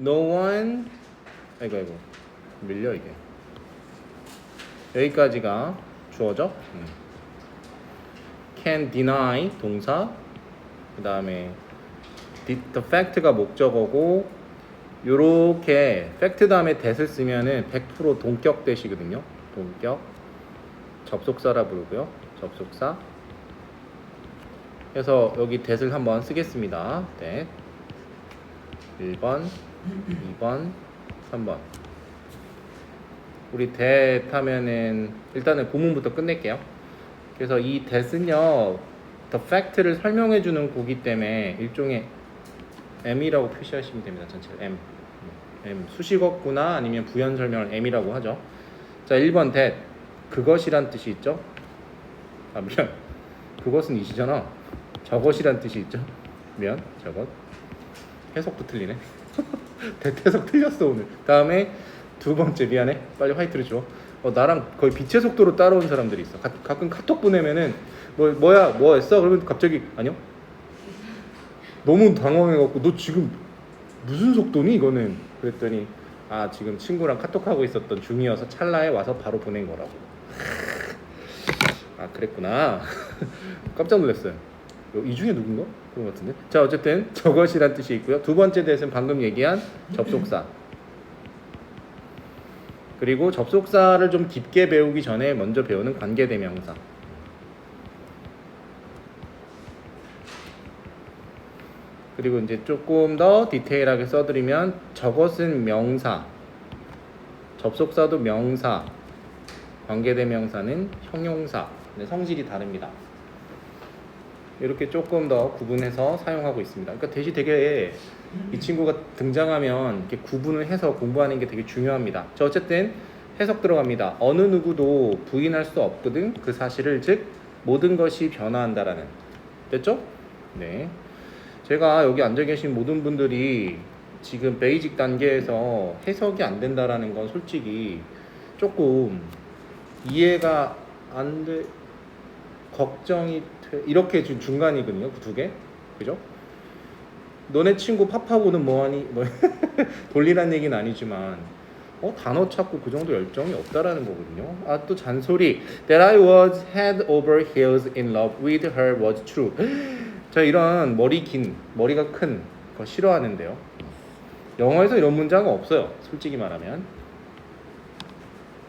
No one 아이고 아이고 밀려 이게 여기까지가 주어죠. 음. Can deny 동사 그 다음에 the fact가 목적어고 요렇게 fact 다음에 that을 쓰면은 100% 동격 대시거든요. 동격 접속사라 부르고요. 접속사 그래서 여기 that을 한번 쓰겠습니다. that 1번 2번 3번 우리 that 하면은 일단은 고문부터 끝낼게요. 그래서 이 that은요 the fact를 설명해 주는 거기 때문에 일종의 M이라고 표시하시면 됩니다. 전체 M. M 수식어구나 아니면 부연 설명을 M이라고 하죠. 자, 1번 that 그것이란 뜻이 있죠. 아, 미안. 그것은 이시잖아. 저것이란 뜻이 있죠. 미안. 저것. 해석도 틀리네. 해석 틀렸어 오늘. 다음에 두 번째 미안해. 빨리 화이트를 줘. 어, 나랑 거의 빛의 속도로 따라온 사람들이 있어. 가, 가끔 카톡 보내면은 뭐 뭐야 뭐 했어? 그러면 갑자기 아니요. 너무 당황해갖고 너 지금 무슨 속도니 이거는 그랬더니 아 지금 친구랑 카톡하고 있었던 중이어서 찰나에 와서 바로 보낸 거라고. 아 그랬구나. 깜짝 놀랐어요. 요- 이 중에 누군가? 그런 것 같은데. 자 어쨌든 저것이란 뜻이 있고요. 두 번째 대은 방금 얘기한 접속사. 그리고 접속사를 좀 깊게 배우기 전에 먼저 배우는 관계대명사. 그리고 이제 조금 더 디테일하게 써드리면 저것은 명사, 접속사도 명사, 관계대명사는 형용사. 네, 성질이 다릅니다. 이렇게 조금 더 구분해서 사용하고 있습니다. 그러니까 대시 되게 이 친구가 등장하면 이렇게 구분을 해서 공부하는 게 되게 중요합니다. 자 어쨌든 해석 들어갑니다. 어느 누구도 부인할 수 없거든 그 사실을 즉 모든 것이 변화한다라는 됐죠? 네. 제가 여기 앉아 계신 모든 분들이 지금 베이직 단계에서 해석이 안 된다라는 건 솔직히 조금 이해가 안 돼. 걱정이 돼. 이렇게 지금 중간이거든요. 그 두 개. 그죠? 너네 친구 파파고는 뭐하니? 뭐 돌리란 얘기는 아니지만 어 단어 찾고 그 정도 열정이 없다라는 거거든요. 아 또 잔소리. That I was head over heels in love with her was true. 자 이런 머리 긴 머리가 큰 거 싫어하는데요. 영어에서 이런 문장은 없어요. 솔직히 말하면.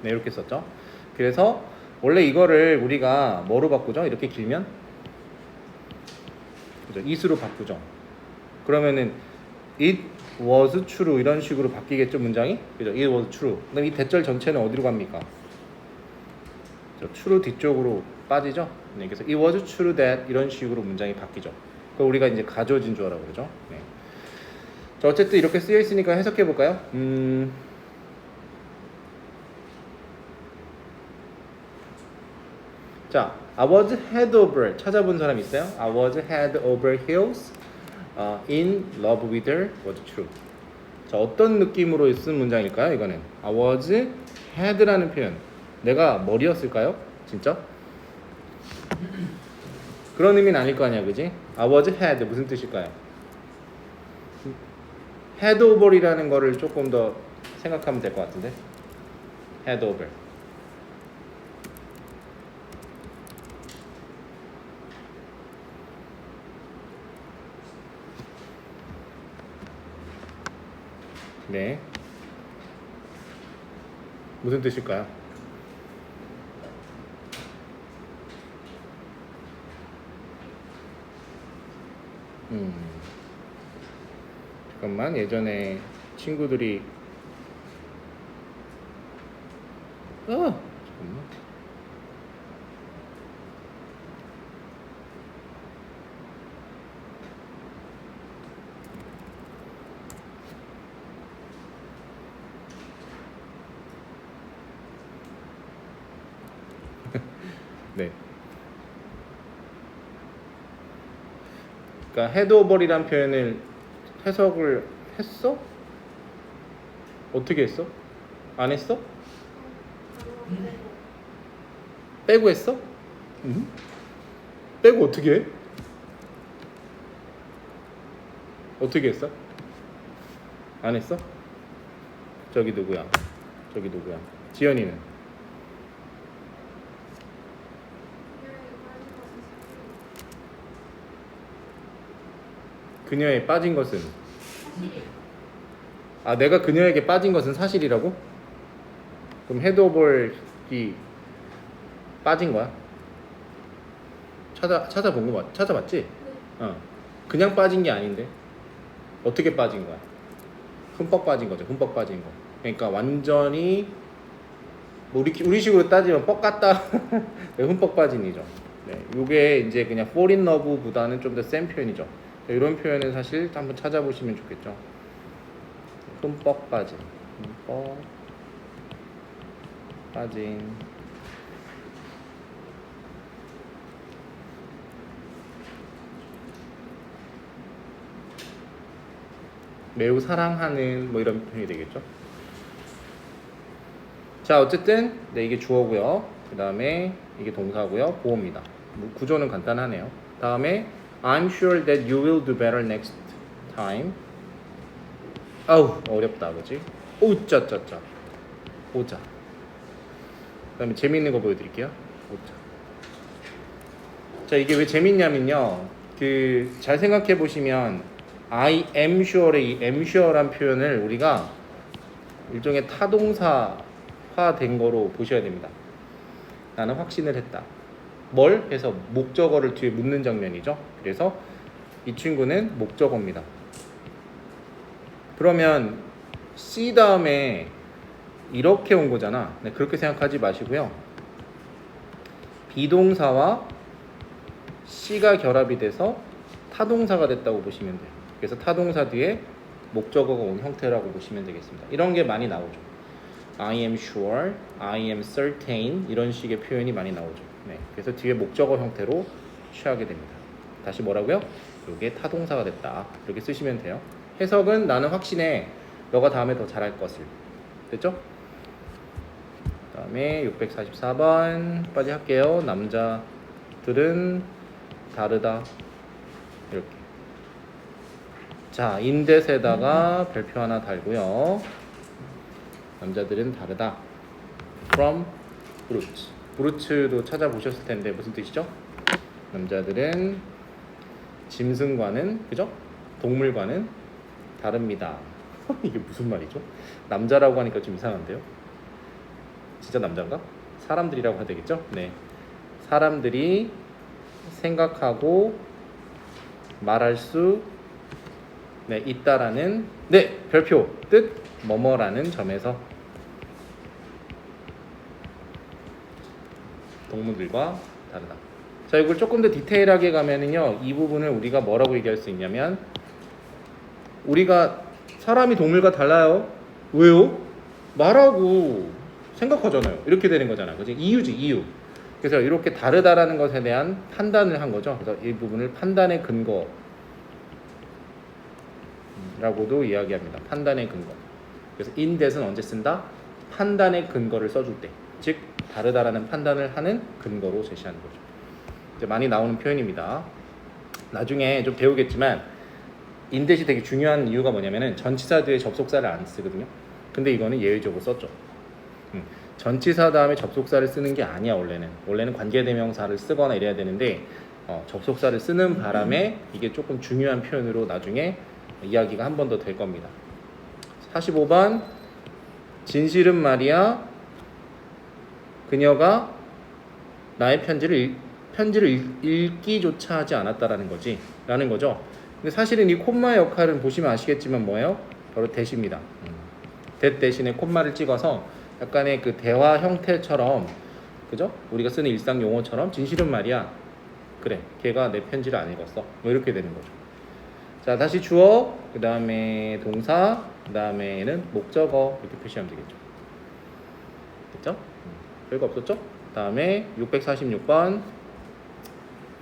네 이렇게 썼죠. 그래서 원래 이거를 우리가 뭐로 바꾸죠? 이렇게 길면 그죠? it으로 바꾸죠. 그러면은 it was true 이런 식으로 바뀌겠죠 문장이? 그죠? it was true. 그럼 이 대절 전체는 어디로 갑니까? 저 true 뒤쪽으로 빠지죠? 네, 그래서 it was true that 이런 식으로 문장이 바뀌죠. 그걸 우리가 이제 가져진 줄 알아 그러죠? 네. 자 어쨌든 이렇게 쓰여 있으니까 해석해 볼까요? 음. 자, I was head over 찾아본 사람 있어요? I was head over heels 어, in love with her was true. 자, 어떤 느낌으로 쓴 문장일까요? 이거는 I was head라는 표현. 내가 머리였을까요? 진짜? 그런 의미는 아닐 거 아니야, 그지? I was head 무슨 뜻일까요? head over이라는 거를 조금 더 생각하면 될 것 같은데. head over. 네. 무슨 뜻일까요? 음. 잠깐만 예전에 친구들이 어 잠깐만 네. 그러니까 헤드오버리란 표현을 해석을 했어? 어떻게 했어? 안 했어? 빼고 했어? 응? 빼고 어떻게 해? 어떻게 했어? 안 했어? 저기 누구야? 저기 누구야? 지연이는? 그녀에 빠진 것은? 아 내가 그녀에게 빠진 것은 사실이라고? 그럼 헤드오벌이 빠진 거야? 찾아 찾아본 거 맞? 찾아봤지? 어. 그냥 빠진 게 아닌데 어떻게 빠진 거야? 흠뻑 빠진 거죠. 흠뻑 빠진 거. 그러니까 완전히 뭐 우리 우리 식으로 따지면 뻑 같다. 흠뻑 빠진이죠. 네, 요게 이제 그냥 in love보다는 좀 더 센 표현이죠. 이런 표현은 사실 한번 찾아보시면 좋겠죠. 흠뻑 빠진, 흠뻑 빠진. 매우 사랑하는 뭐 이런 표현이 되겠죠. 자 어쨌든 네 이게 주어고요. 그 다음에 이게 동사고요. 보호입니다. 뭐 구조는 간단하네요. 다음에 I'm sure that you will do better next time. 아우 어렵다 그지? 오짜짜짜 오자. 그다음에 재밌는 거 보여드릴게요. 오자. 자 이게 왜 재밌냐면요. 그 잘 생각해 보시면 I am sure의 이 am sure란 표현을 우리가 일종의 타동사화된 거로 보셔야 됩니다. 나는 확신을 했다. 뭘 해서 목적어를 뒤에 묻는 장면이죠. 그래서 이 친구는 목적어입니다. 그러면 C 다음에 이렇게 온 거잖아. 네, 그렇게 생각하지 마시고요. 비동사와 C가 결합이 돼서 타동사가 됐다고 보시면 돼요. 그래서 타동사 뒤에 목적어가 온 형태라고 보시면 되겠습니다. 이런 게 많이 나오죠. I am sure, I am certain 이런 식의 표현이 많이 나오죠. 네, 그래서 뒤에 목적어 형태로 취하게 됩니다. 다시 뭐라고요? 이게 타동사가 됐다. 이렇게 쓰시면 돼요. 해석은 나는 확신해. 너가 다음에 더 잘할 것을. 됐죠? 그 다음에 644번 까지 할게요. 남자들은 다르다. 이렇게. 자, 인댓에다가 별표 하나 달고요. 남자들은 다르다. From brute. 브루츠도 찾아보셨을 텐데 무슨 뜻이죠? 남자들은 짐승과는 그죠? 동물과는 다릅니다. 이게 무슨 말이죠? 남자라고 하니까 좀 이상한데요? 진짜 남자인가? 사람들이라고 해야 되겠죠? 네. 사람들이 생각하고 말할 수 네, 있다라는 네 별표 뜻 뭐뭐라는 점에서 동물들과 다르다. 자 이걸 조금 더 디테일하게 가면은요 이 부분을 우리가 뭐라고 얘기할 수 있냐면 우리가 사람이 동물과 달라요. 왜요? 말하고 생각하잖아요. 이렇게 되는 거잖아. 그지? 이유지 이유. 그래서 이렇게 다르다라는 것에 대한 판단을 한 거죠. 그래서 이 부분을 판단의 근거 라고도 이야기합니다. 판단의 근거. 그래서 in that은 언제 쓴다? 판단의 근거를 써줄 때. 즉, 다르다라는 판단을 하는 근거로 제시하는 거죠. 이제 많이 나오는 표현입니다. 나중에 좀 배우겠지만, that이 되게 중요한 이유가 뭐냐면은 전치사 뒤에 접속사를 안 쓰거든요. 근데 이거는 예외적으로 썼죠. 음, 전치사 다음에 접속사를 쓰는 게 아니야, 원래는. 원래는 관계대명사를 쓰거나 이래야 되는데, 어, 접속사를 쓰는 바람에 이게 조금 중요한 표현으로 나중에 이야기가 한 번 더 될 겁니다. 45번 진실은 말이야 그녀가 나의 편지를 읽, 편지를 읽, 읽기조차 하지 않았다라는 거지 라는 거죠. 근데 사실은 이 콤마 역할은 보시면 아시겠지만 뭐예요? 바로 대시입니다. 대 대신에 콤마를 찍어서 약간의 그 대화 형태처럼 그죠? 우리가 쓰는 일상 용어처럼 진실은 말이야 그래 걔가 내 편지를 안 읽었어 뭐 이렇게 되는 거죠. 자 다시 주어 그 다음에 동사 그 다음에는 목적어 이렇게 표시하면 되겠죠 됐죠? 음, 별거 없었죠? 그 다음에 646번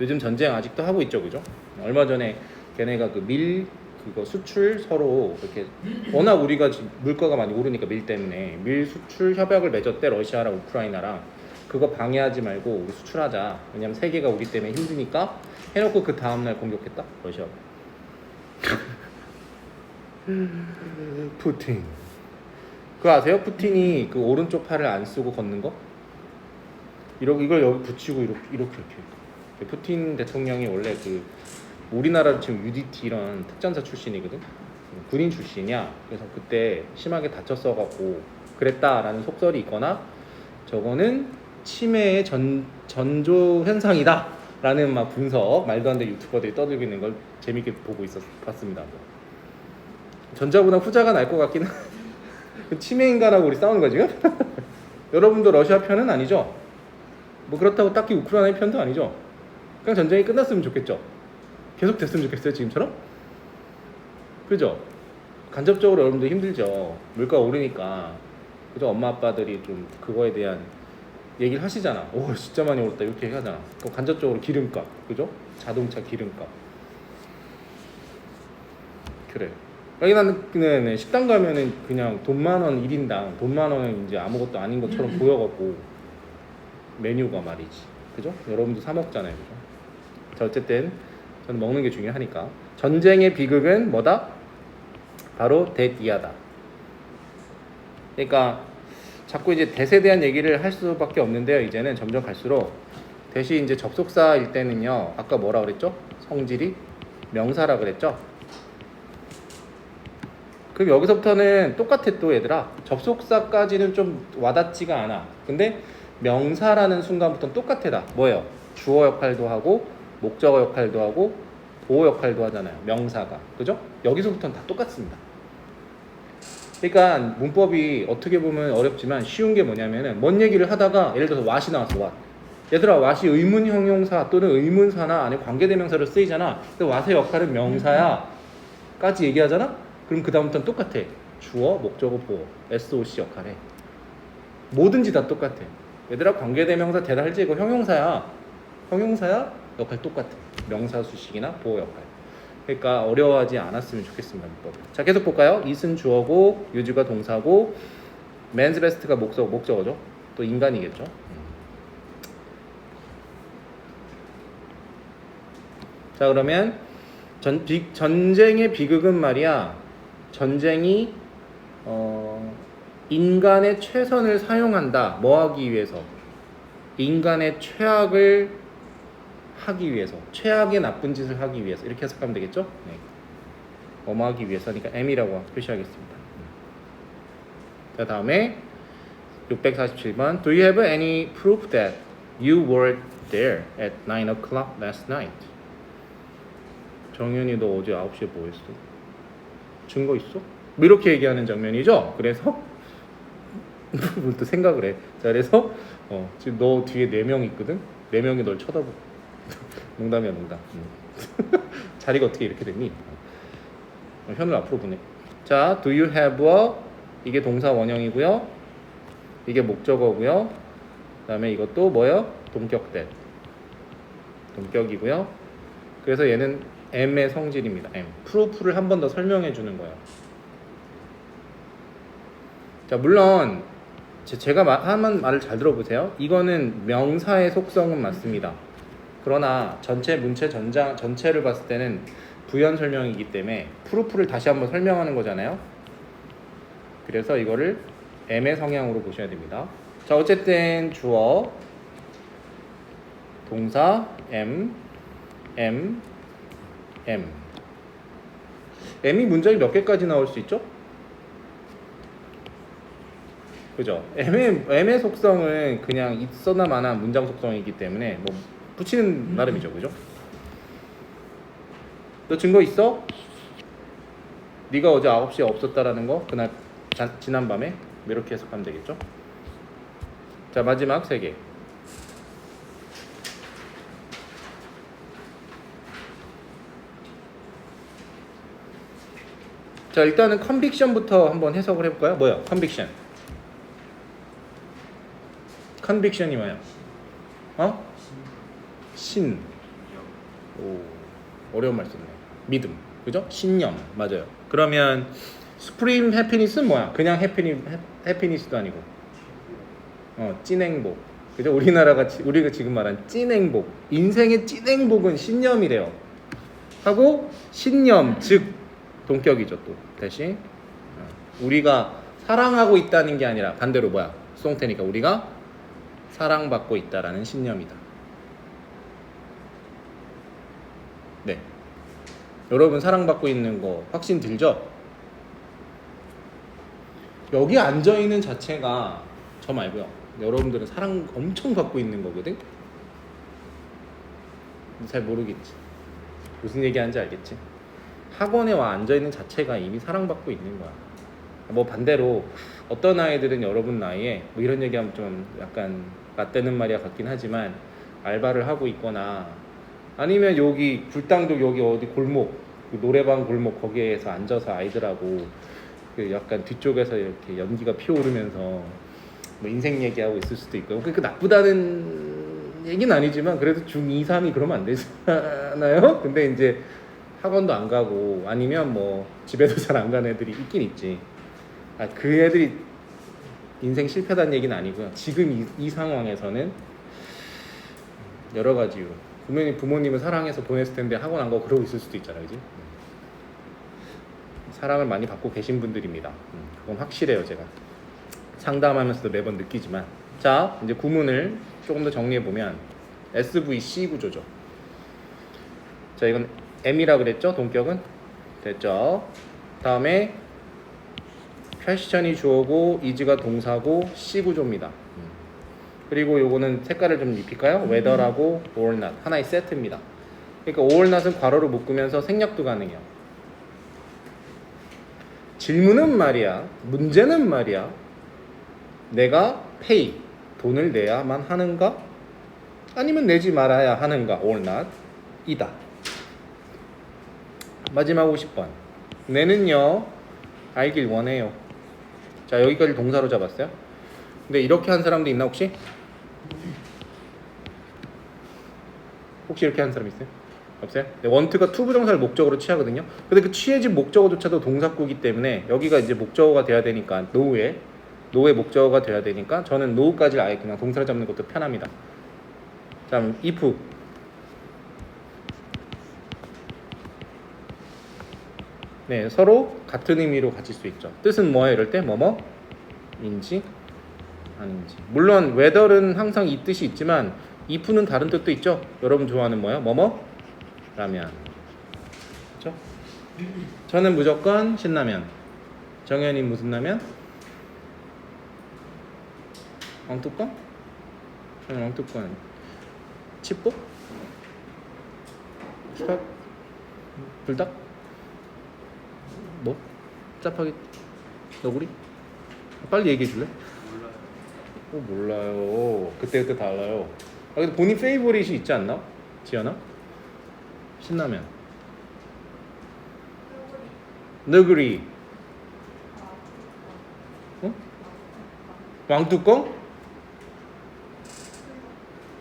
요즘 전쟁 아직도 하고 있죠 그죠? 얼마 전에 걔네가 그 밀 그거 수출 서로 이렇게 워낙 우리가 지금 물가가 많이 오르니까 밀 때문에 밀 수출 협약을 맺었대 러시아랑 우크라이나랑 그거 방해하지 말고 우리 수출하자 왜냐면 세계가 우리 때문에 힘드니까 해놓고 그 다음날 공격했다 러시아가 푸틴. 그거 아세요? 푸틴이 그 오른쪽 팔을 안 쓰고 걷는 거? 이렇게 이걸 여기 붙이고 이렇게 이렇게 이렇게. 푸틴 대통령이 원래 그 우리나라 지금 UDT 이런 특전사 출신이거든. 군인 출신이야. 그래서 그때 심하게 다쳤어 갖고 그랬다라는 속설이 있거나 저거는 치매의 전 전조 현상이다 라는 막 분석 말도 안 되는 유튜버들이 떠들고 있는 걸 재밌게 보고 있었 봤습니다. 전자보다 후자가 날 것 같기는. 그 치매 인간하고 우리 싸우는 거 지금? 여러분도 러시아 편은 아니죠? 뭐 그렇다고 딱히 우크라이나 편도 아니죠? 그냥 전쟁이 끝났으면 좋겠죠? 계속 됐으면 좋겠어요 지금처럼? 그죠? 간접적으로 여러분들 힘들죠. 물가 오르니까 그죠? 엄마 아빠들이 좀 그거에 대한 얘기를 하시잖아. 오 진짜 많이 오르다 이렇게 하잖아. 그럼 간접적으로 기름값 그죠? 자동차 기름값 그래. 여기 나는 그냥 식당 가면은 그냥 돈 만 원 1인당 돈 만 원은 이제 아무것도 아닌 것처럼 보여갖고 메뉴가 말이지. 그죠? 여러분도 사 먹잖아요. 그죠? 자 어쨌든 저는 먹는 게 중요하니까 전쟁의 비극은 뭐다? 바로 대디아다. 그러니까 자꾸 이제 대세 대한 얘기를 할 수밖에 없는데요. 이제는 점점 갈수록 대시 이제 접속사일 때는요. 아까 뭐라 그랬죠? 성질이 명사라 그랬죠? 그럼 여기서부터는 똑같아 또 얘들아. 접속사까지는 좀 와닿지가 않아. 근데 명사라는 순간부터는 똑같아 다. 뭐예요? 주어 역할도 하고 목적어 역할도 하고 보호 역할도 하잖아요. 명사가. 그죠? 여기서부터는 다 똑같습니다. 그러니까 문법이 어떻게 보면 어렵지만 쉬운 게 뭐냐면은 뭔 얘기를 하다가 예를 들어서 왓이 나왔어 왓. 얘들아 왓이 의문 형용사 또는 의문사나 안에 관계대명사로 쓰이잖아. 근데 왓의 역할은 명사야. 까지 얘기하잖아. 그럼 그 다음부터는 똑같아. 주어, 목적어, 보호, SOC 역할에 뭐든지 다 똑같아. 얘들아 관계대명사 대달지 이거 형용사야. 형용사야 역할 똑같아. 명사 수식이나 보호 역할. 그러니까 어려워하지 않았으면 좋겠습니다. 문법. 자 계속 볼까요? 이은 주어고 유주가 동사고 man's best가 목적 목적어죠. 또 인간이겠죠. 자 그러면 전, 비, 전쟁의 비극은 말이야 전쟁이 어, 인간의 최선을 사용한다 뭐 하기 위해서 인간의 최악을 하기 위해서 최악의 나쁜 짓을 하기 위해서 이렇게 해석하면 되겠죠? 네. 엄하기 위해서 니까 M이라고 표시하겠습니다. 자 다음에 647번 Do you have any proof that you were there at 9 o'clock last night? 정현이 너 어제 9시에 뭐 했어? 증거 있어? 뭐 이렇게 얘기하는 장면이죠. 그래서 뭘또 생각을 해. 자, 그래서 어, 지금 너 뒤에 네 명 있거든. 네 명이 널 쳐다보. 농담이야, 농담. 음. 자리가 어떻게 이렇게 됐니? 어, 현을 앞으로 보내. 자, do you have a 이게 동사 원형이고요. 이게 목적어고요. 그다음에 이것도 뭐요? 동격 that. 동격이고요. 그래서 얘는 M의 성질입니다. M. 프로프를 한 번 더 설명해 주는 거예요. 자, 물론 제- 제가 마- 하는 말을 잘 들어보세요. 이거는 명사의 속성은 맞습니다. 그러나 전체 문체 전장 전체를 봤을 때는 부연 설명이기 때문에 프로프를 다시 한번 설명하는 거잖아요. 그래서 이거를 M의 성향으로 보셔야 됩니다. 자, 어쨌든 주어 동사 M M M M이 문장이 몇 개까지 나올 수 있죠? 그죠? M의, M의 속성은 그냥 있어나 마나 문장 속성이기 때문에 뭐 붙이는 나름이죠, 그죠? 너 증거 있어? 네가 어제 9시에 없었다라는 거 그날 자, 지난 밤에 뭐 이렇게 해석하면 되겠죠? 자 마지막 세 개. 자 일단은 컨빅션부터 한번 해석을 해볼까요? 뭐야? 컨빅션. 컨빅션이 뭐야? 어? 신. 오 어려운 말 썼네. 믿음. 그죠? 신념. 맞아요. 그러면 스프림 해피니스는 뭐야? 그냥 해피니 해, 해피니스도 아니고. 어, 찐 행복. 그죠? 우리나라가 지- 우리가 지금 말한 찐 행복. 인생의 찐 행복은 신념이래요. 하고 신념 즉 동격이죠 또 대신 어, 우리가 사랑하고 있다는 게 아니라 반대로 뭐야 수동태니까 우리가 사랑받고 있다라는 신념이다. 네. 여러분 사랑받고 있는 거 확신 들죠? 여기 앉아 있는 자체가 저 말고요. 여러분들은 사랑 엄청 받고 있는 거거든. 잘 모르겠지. 무슨 얘기하는지 알겠지? 학원에 와 앉아 있는 자체가 이미 사랑받고 있는 거야. 뭐 반대로 어떤 아이들은 여러분 나이에 뭐 이런 얘기하면 좀 약간 맞대는 말이야 같긴 하지만 알바를 하고 있거나 아니면 여기 불당도 여기 어디 골목 그 노래방 골목 거기에서 앉아서 아이들하고 그 약간 뒤쪽에서 이렇게 연기가 피어오르면서 뭐 인생 얘기하고 있을 수도 있고 그 나쁘다는 얘기는 아니지만 그래도 중2, 3이 그러면 안 되잖아요. 근데 이제 학원도 안 가고 아니면 뭐 집에도 잘 안 가는 애들이 있긴 있지. 아, 그 애들이 인생 실패다는 얘기는 아니고요. 지금 이, 이 상황에서는 여러 가지 이유. 분명히 부모님은 사랑해서 보냈을 텐데 학원 안 가고 그러고 있을 수도 있잖아요, 그지? 사랑을 많이 받고 계신 분들입니다. 음, 그건 확실해요, 제가. 상담하면서도 매번 느끼지만. 자, 이제 구문을 조금 더 정리해 보면 SVC 구조죠. 자, 이건 M이라 그랬죠? 동격은 됐죠? 다음에 퀘스천이 주어고 이즈가 동사고 C 구조입니다. 음. 그리고 요거는 색깔을 좀 입힐까요? whether하고 or not 하나의 세트입니다. 그러니까 or not은 괄호로 묶으면서 생략도 가능해요. 질문은 말이야, 문제는 말이야. 내가 pay 돈을 내야만 하는가? 아니면 내지 말아야 하는가? or not 이다. 마지막 50번. 내는요 알길 원해요. 자 여기까지 동사로 잡았어요. 근데 이렇게 한 사람도 있나 혹시? 혹시 이렇게 한 사람 있어요? 없어요? 네, 원트가 투 부정사를 목적으로 취하거든요. 근데 그 취해진 목적어조차도 동사구기 때문에 여기가 이제 목적어가 돼야 되니까 노우에 노의 목적어가 돼야 되니까 저는 노우까지 아예 그냥 동사를 잡는 것도 편합니다. 자, if 네, 서로 같은 의미로 가질 수 있죠. 뜻은 뭐예요? 이럴 때 뭐뭐인지 아닌지. 물론 whether는 항상 이 뜻이 있지만 if는 다른 뜻도 있죠. 여러분 좋아하는 뭐예요? 뭐뭐? 라면. 그렇죠? 저는 무조건 신라면. 정현이 무슨 라면? 왕뚜껑? 저는 왕뚜껑. 칩복? 스탑? 불닭? 뭐? 짜파게티? 너구리? 빨리 얘기해 줄래? 어, 몰라요. 그때그때 달라요. 아, 근데 본인 페이보릿이 있지 않나? 지연아? 신라면. 너구리. 어? 왕뚜껑?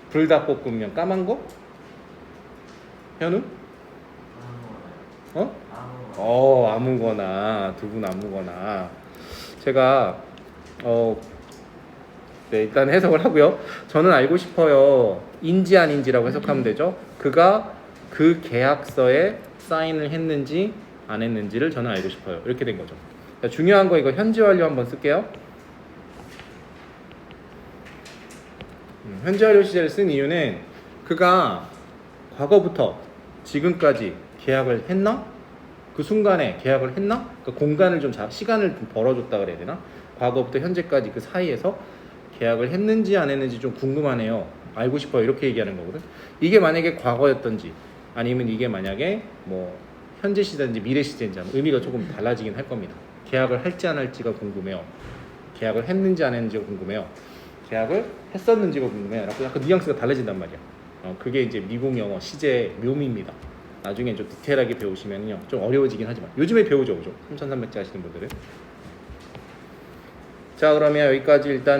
불닭볶음면 까만 거? 현우? 어? 어 아무거나 두분 아무거나 제가 어 네, 일단 해석을 하고요. 저는 알고 싶어요. 인지 아닌지라고 해석하면 되죠. 그가 그 계약서에 사인을 했는지 안 했는지를 저는 알고 싶어요. 이렇게 된 거죠. 자, 중요한 거 이거 현지 완료 한번 쓸게요. 음, 현지 완료 시제를 쓴 이유는 그가 과거부터 지금까지 계약을 했나? 그 순간에 계약을 했나? 그 공간을 좀 자, 시간을 좀 벌어줬다 그래야 되나? 과거부터 현재까지 그 사이에서 계약을 했는지 안 했는지 좀 궁금하네요. 알고 싶어요. 이렇게 얘기하는 거거든. 이게 만약에 과거였던지 아니면 이게 만약에 뭐 현재 시대인지 미래 시대인지 하면 의미가 조금 달라지긴 할 겁니다. 계약을 할지 안 할지가 궁금해요. 계약을 했는지 안 했는지가 궁금해요. 계약을 했었는지가 궁금해요. 약간, 약간 뉘앙스가 달라진단 말이야. 어, 그게 이제 미국 영어 시제의 묘미입니다. 나중에 좀 디테일하게 배우시면요. 좀 어려워지긴 하지만. 요즘에 배우죠 그죠? 3300자 하시는 분들은. 자 그러면 여기까지 일단은